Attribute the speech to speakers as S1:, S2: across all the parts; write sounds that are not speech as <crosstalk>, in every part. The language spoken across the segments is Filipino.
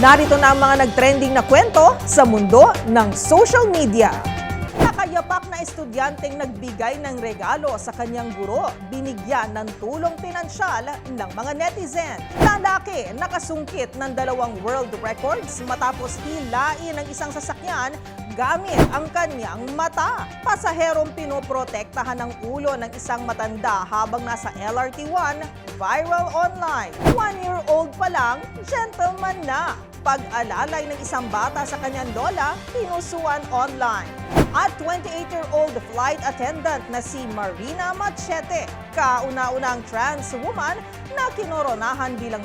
S1: Narito na ang mga nagtrending na kwento sa mundo ng social media. Nakayapak na estudyanteng nagbigay ng regalo sa kanyang guro, binigyan ng tulong pinansyal ng mga netizen. Lalaki nakasungkit ng dalawang world records matapos hilain ng isang sasakyan gamit ang kanyang mata. Pasaherong pinoprotektahan ng ulo ng isang matanda habang nasa LRT1, viral online. One-year-old pa lang, gentleman na. Pag-alalay ng isang bata sa kanyang lola, pinusuan online. At 28-year-old flight attendant na si Marina Machete, kauna-unang trans woman na kinoronahan bilang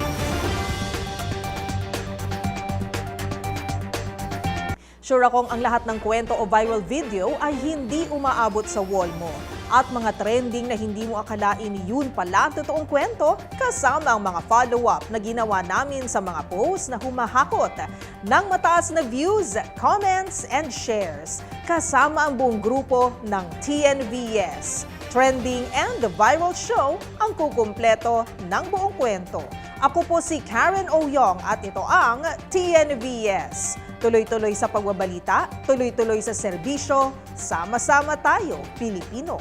S1: Sure akong ang lahat ng kwento o viral video ay hindi umaabot sa wall mo. At mga trending na hindi mo akalain yun pala ang totoong kwento kasama ang mga follow-up na ginawa namin sa mga posts na humahakot ng mataas na views, comments, and shares. Kasama ang buong grupo ng TNVS. Trending and the viral show ang kukumpleto ng buong kwento. Ako po si Karen Oyong at ito ang TNVS. Tuloy-tuloy sa pagbabalita, tuloy-tuloy sa serbisyo, sama-sama tayo, Pilipino.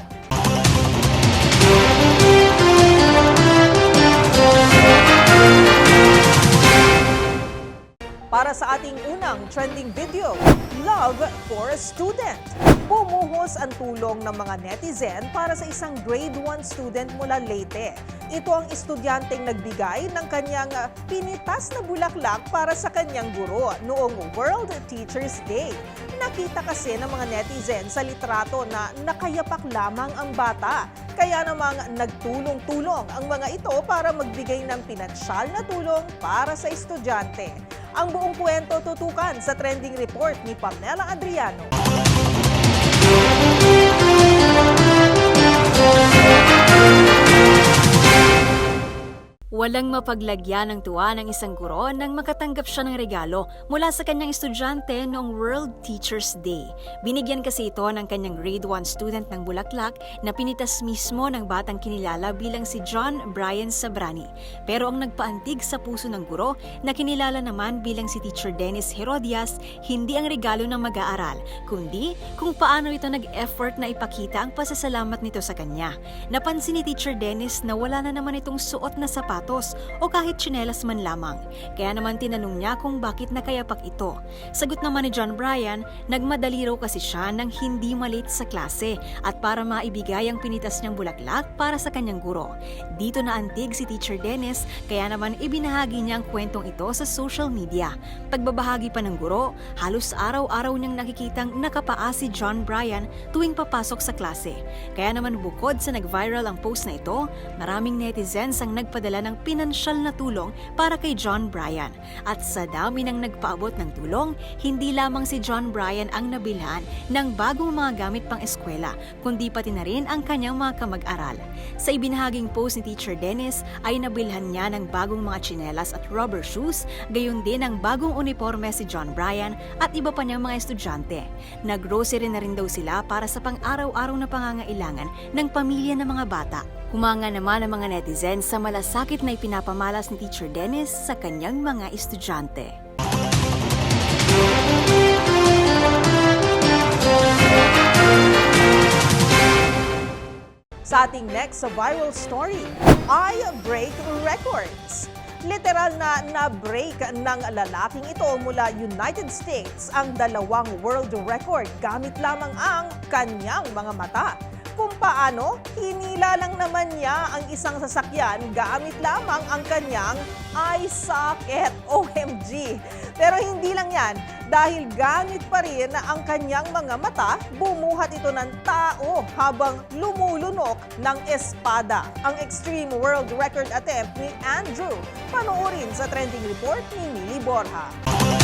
S1: Para sa ating unang trending video, Love for a Student. Bumuhos ang tulong ng mga netizen para sa isang grade 1 student mula Leyte. Ito ang estudyanteng nagbigay ng kanyang pinitas na bulaklak para sa kanyang guro noong World Teachers Day. Nakita kasi ng mga netizen sa litrato na nakayapak lamang ang bata. Kaya namang nagtulong-tulong ang mga ito para magbigay ng pinansyal na tulong para sa estudyante. Ang buong kwento tutukan sa trending report ni Pamela Adriano.
S2: Walang mapaglagyan ng tuwa ng isang guro nang makatanggap siya ng regalo mula sa kanyang estudyante noong World Teachers Day. Binigyan kasi ito ng kanyang grade 1 student ng bulaklak na pinitas mismo ng batang kinilala bilang si John Brian Sabrani. Pero ang nagpaantig sa puso ng guro na kinilala naman bilang si Teacher Dennis Herodias, hindi ang regalo ng mag-aaral, kundi kung paano ito nag-effort na ipakita ang pasasalamat nito sa kanya. Napansin ni Teacher Dennis na wala na naman itong suot na sapatos o kahit tsinelas man lamang. Kaya naman tinanong niya kung bakit nakayapak ito. Sagot naman ni John Bryan, nagmadali raw kasi siya nang hindi malate sa klase at para maibigay ang pinitas niyang bulaklak para sa kanyang guro. Dito na antig si Teacher Dennis kaya naman ibinahagi niya ang kwentong ito sa social media. Pagbabahagi pa ng guro, halos araw-araw niyang nakikitang nakapaa si John Bryan tuwing papasok sa klase. Kaya naman bukod sa nag-viral ang post na ito, maraming netizens ang nagpadala ng pinansyal na tulong para kay John Bryan. At sa dami ng nagpaabot ng tulong, hindi lamang si John Bryan ang nabilhan ng bagong mga gamit pang eskwela, kundi pati na rin ang kanyang mga kamag-aral. Sa ibinahaging post ni Teacher Dennis ay nabilhan niya ng bagong mga tsinelas at rubber shoes, gayon din ang bagong uniforme si John Bryan at iba pa niyang mga estudyante. Nag-grocery na rin daw sila para sa pang-araw-araw na pangangailangan ng pamilya ng mga bata. Humanga naman ang mga netizens sa malasakit na ipinapamalas ni Teacher Dennis sa kanyang mga estudyante.
S1: Sa ating next viral story, I Break Records. Literal na na-break ng lalaking ito mula United States ang dalawang world record gamit lamang ang kanyang mga mata. Kung paano, hinila lang naman niya ang isang sasakyan gamit lamang ang kanyang eye socket. <laughs> OMG! Pero hindi lang yan. Dahil gamit pa rin ang kanyang mga mata, bumuhat ito ng tao habang lumulunok ng espada. Ang extreme world record attempt ni Andrew. Panoorin sa trending report ni Mili Borja.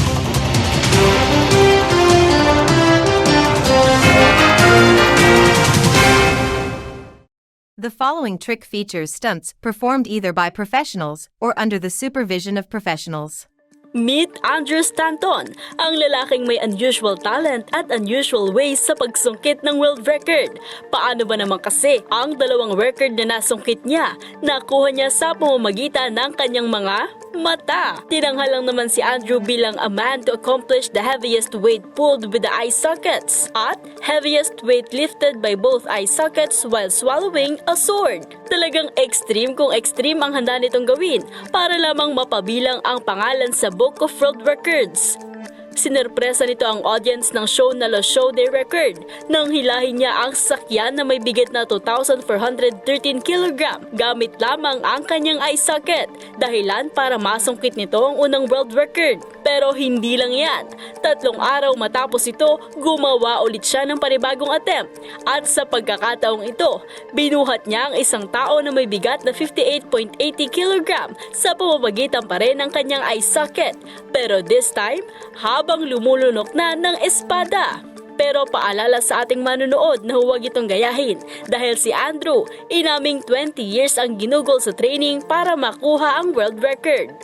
S3: The following trick features stunts performed either by professionals or under the supervision of professionals. Meet Andrew Stanton, ang lalaking may unusual talent at unusual ways sa pagsungkit ng world record. Paano ba naman kasi ang dalawang record na nasungkit niya, nakuha niya sa pamamagitan ng kanyang mga mata. Tinanghal lang naman si Andrew bilang a man to accomplish the heaviest weight pulled with the eye sockets at heaviest weight lifted by both eye sockets while swallowing a sword. Talagang extreme kung extreme ang handa nitong gawin para lamang mapabilang ang pangalan sa Book of World Records. Sinerpresa nito ang audience ng show na Lo Show de Record nang hilahin niya ang sakyan na may bigat na 2,413 kg gamit lamang ang kanyang eye socket dahilan para masungkit nito ang unang world record. Pero hindi lang yan. Tatlong araw matapos ito, gumawa ulit siya ng panibagong attempt. At sa pagkakataong ito, binuhat niya ang isang tao na may bigat na 58.80 kg sa pamamagitan pa rin ng kanyang eye socket. Pero this time, habang lumulunok na ng espada. Pero paalala sa ating manunood na huwag itong gayahin dahil si Andrew inaming 20 years ang ginugol sa training para makuha ang world record.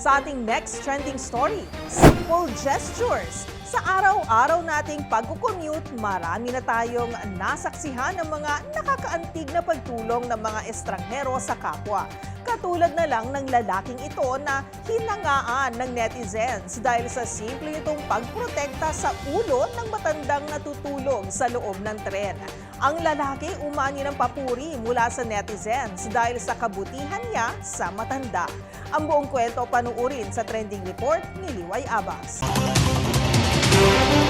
S1: Sa ating next trending story, simple gestures. Sa araw-araw nating pag-commute, marami na tayong nasaksihan ng mga nakakaantig na pagtulong ng mga estranghero sa kapwa. Katulad na lang ng lalaking ito na hinangaan ng netizens dahil sa simple nitong pagprotekta sa ulo ng matandang natutulog sa loob ng tren. Ang lalaki umani ng papuri mula sa netizens dahil sa kabutihan niya sa matanda. Ang buong kwento panuurin sa trending report ni Liway Thank you.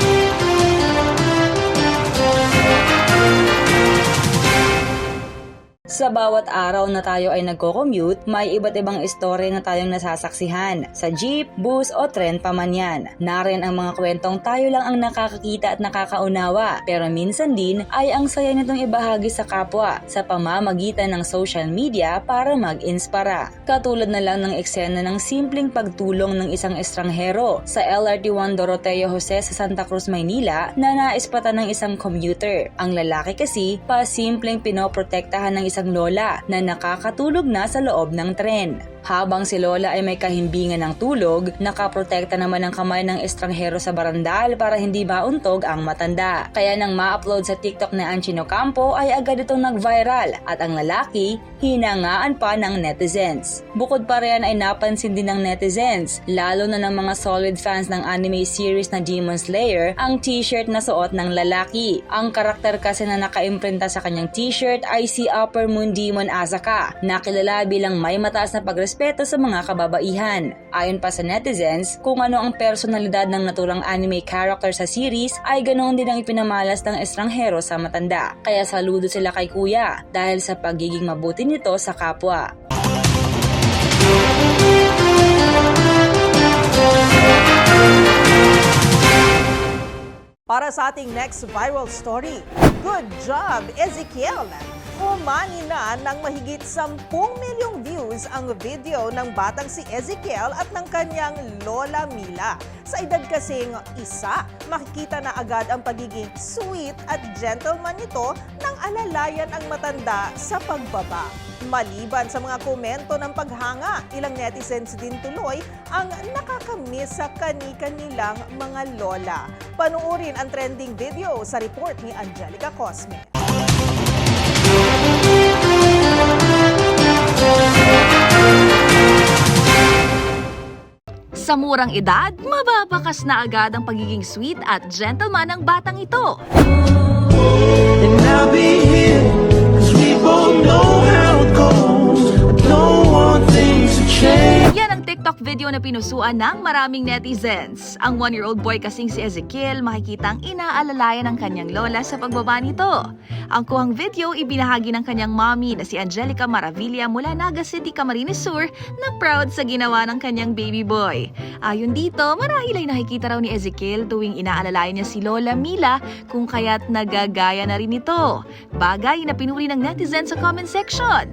S4: Sa bawat araw na tayo ay nagko-commute, may iba't ibang istorya na tayong nasasaksihan. Sa jeep, bus o tren pa man yan. Narin ang mga kwentong tayo lang ang nakakakita at nakakaunawa. Pero minsan din ay ang saya nitong ibahagi sa kapwa sa pamamagitan ng social media para mag-inspira. Katulad na lang ng eksena ng simpleng pagtulong ng isang estranghero sa LRT1 Doroteo Jose sa Santa Cruz, Maynila na naispatan ng isang commuter. Ang lalaki kasi pasimpleng pinoprotektahan ng isang lola na nakakatulog na sa loob ng tren. Habang si Lola ay may kahimbingan ng tulog, nakaprotekta naman ang kamay ng estranghero sa barandal para hindi mauntog ang matanda. Kaya nang ma-upload sa TikTok na Anchino Campo ay agad itong nag-viral at ang lalaki hinangaan pa ng netizens. Bukod pa riyan ay napansin din ng netizens, lalo na ng mga solid fans ng anime series na Demon Slayer, ang t-shirt na suot ng lalaki. Ang karakter kasi na nakaimprinta sa kanyang t-shirt ay si Upper Moon Demon Asaka, na kilala bilang may mataas na pagrespeto sa mga kababaihan. Ayon pa sa netizens, kung ano ang personalidad ng naturang anime character sa series ay ganoon din ang ipinamalas ng estranghero sa matanda. Kaya saludo sila kay kuya dahil sa pagiging mabuti nito sa kapwa.
S1: Para sa ating next viral story, good job, Ezekiel! Umani na ng mahigit 10 milyong views ang video ng batang si Ezekiel at ng kanyang Lola Mila. Sa edad kasing isa, makikita na agad ang pagiging sweet at gentleman nito nang alalayan ang matanda sa pagbaba. Maliban sa mga komento ng paghanga, ilang netizens din tuloy ang nakakamiss sa kani-kanilang mga lola. Panuorin ang trending video sa report ni Angelica Cosme.
S2: Sa murang edad, mababakas na agad ang pagiging sweet at gentleman ng batang ito.
S5: And I'll be here.
S2: TikTok video na pinusuan ng maraming netizens. Ang one-year-old boy kasing si Ezekiel makikita ang inaalalayan ng kanyang lola sa pagbaba nito. Ang kuhang video ibinahagi ng kanyang mommy na si Angelica Maravilla mula Naga City, Camarines Sur na proud sa ginawa ng kanyang baby boy. Ayon dito, marahil ay nakikita raw ni Ezekiel tuwing inaalalayan niya si Lola Mila kung kaya't nagagaya na rin ito. Bagay na pinuri ng netizens sa comment section.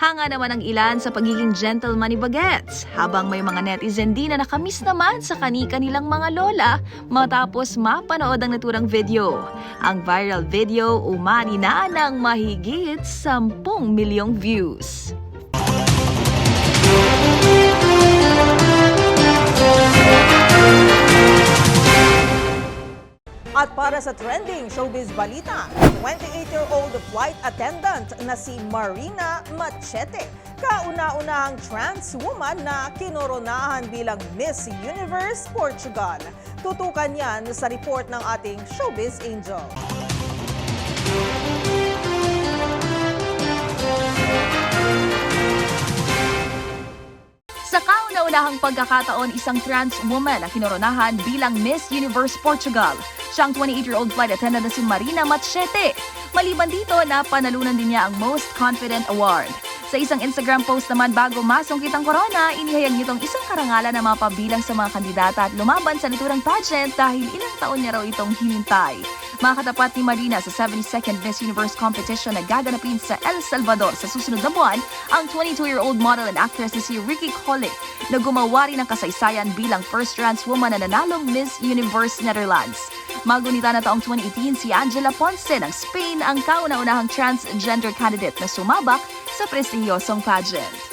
S2: Hanga naman ang ilan sa pagiging gentleman ni Bagets, habang may mga
S6: mga netizen din na nakamiss naman sa kani-kanilang mga lola matapos mapanood ang naturang video. Ang viral video umani na ng mahigit 10 milyong views.
S1: At para sa trending showbiz balita, 28-year-old flight attendant na si Marina Machete, kauna-unahang trans woman na kinoronahan bilang Miss Universe Portugal. Tutukan yan sa report ng ating showbiz angel.
S6: Sa kauna-unahang pagkakataon, isang trans woman ang kinoronahan bilang Miss Universe Portugal. Siyang 28-year-old flight attendant na si Marina Machete. Maliban dito, napanalunan din niya ang Most Confident Award. Sa isang Instagram post naman bago masungkit ang corona, inihayag nitong isang karangalan na mapabilang sa mga kandidata at lumaban sa naturang pageant dahil ilang taon niya raw itong hinintay. Makakatapat ni Marina sa 72nd Miss Universe competition na gaganapin sa El Salvador sa susunod na buwan, ang 22-year-old model and actress na si Ricky Cole na gumawa rin ng kasaysayan bilang first trans woman na nanalong Miss Universe Netherlands. Magunita na taong 2018 si Angela Ponce ng Spain ang kauna-unahang transgender candidate na sumabak sa prestihiyosong pageant.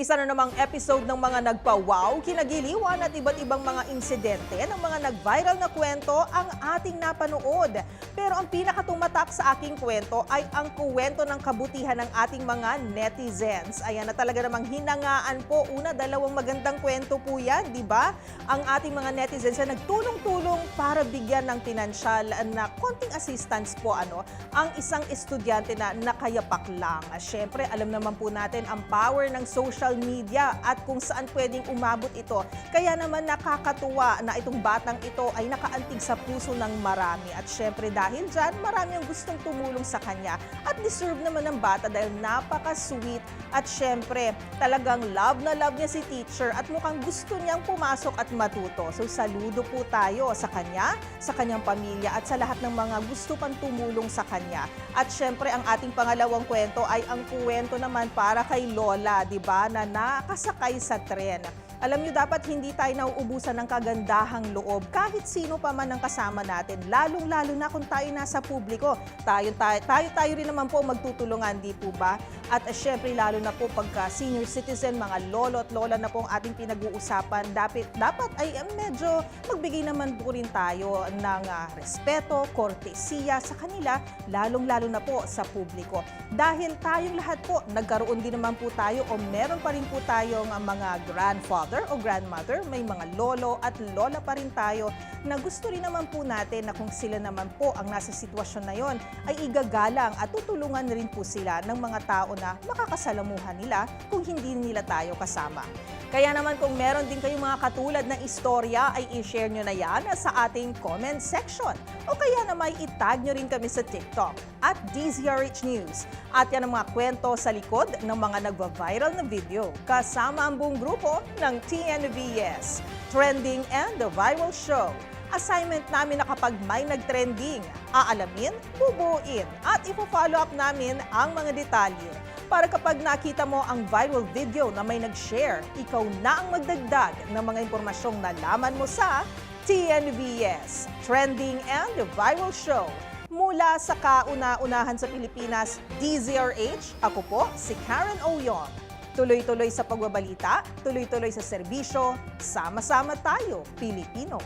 S1: Isa na namang episode ng mga nagpa-wow, kinagiliwan at iba't ibang mga insidente ng mga nag-viral na kwento ang ating napanood. Pero ang pinakatumatak sa aking kwento ay ang kwento ng kabutihan ng ating mga netizens. Ayan na talaga namang hinangaan po. Una, dalawang magandang kwento po yan, di ba? Ang ating mga netizens na nagtulong-tulong para bigyan ng pinansyal na konting assistance po ano, ang isang estudyante na nakayapak lang. Siyempre, alam naman po natin ang power ng social media at kung saan pwedeng umabot ito. Kaya naman nakakatuwa na itong batang ito ay nakaantig sa puso ng marami. At syempre dahil dyan, marami ang gustong tumulong sa kanya. At deserve naman ng bata dahil napaka-sweet at syempre talagang love na love niya si teacher at mukhang gusto niyang pumasok at matuto. So saludo po tayo sa kanya, sa kanyang pamilya at sa lahat ng mga gusto pang tumulong sa kanya. At syempre ang ating pangalawang kwento ay ang kwento naman para kay Lola, di ba, na nakasakay sa tren. Alam niyo, dapat hindi tayo nauubusan ng kagandahang loob kahit sino pa man ang kasama natin, lalong-lalo na kung tayo nasa publiko. Tayo, tayo, tayo, tayo rin naman po magtutulungan, di po ba? At uh, syempre, lalo na po pagka senior citizen, mga lolo at lola na po ang ating pinag-uusapan, dapat, dapat ay uh, medyo magbigay naman po rin tayo ng uh, respeto, kortesiya sa kanila, lalong-lalo na po sa publiko. Dahil tayong lahat po, nagkaroon din naman po tayo o meron pa rin po tayong uh, mga grandfather o grandmother, may mga lolo at lola pa rin tayo na gusto rin naman po natin na kung sila naman po ang nasa sitwasyon na yon ay igagalang at tutulungan rin po sila ng mga tao na makakasalamuhan nila kung hindi nila tayo kasama. Kaya naman kung meron din kayong mga katulad na istorya ay i-share nyo na yan sa ating comment section. O kaya naman itag nyo rin kami sa TikTok at DZRH News. At yan ang mga kwento sa likod ng mga nagva-viral na video kasama ang buong grupo ng TNVS, Trending and the Viral Show. Assignment namin na kapag may nag-trending, aalamin, bubuin at ipo-follow up namin ang mga detalye. Para kapag nakita mo ang viral video na may nag-share, ikaw na ang magdagdag ng mga impormasyong nalaman mo sa TNVS, Trending and Viral Show. Mula sa kauna-unahan sa Pilipinas, DZRH, ako po si Karen Oyong. Tuloy-tuloy sa pagbabalita, tuloy-tuloy sa serbisyo, sama-sama tayo, Pilipino.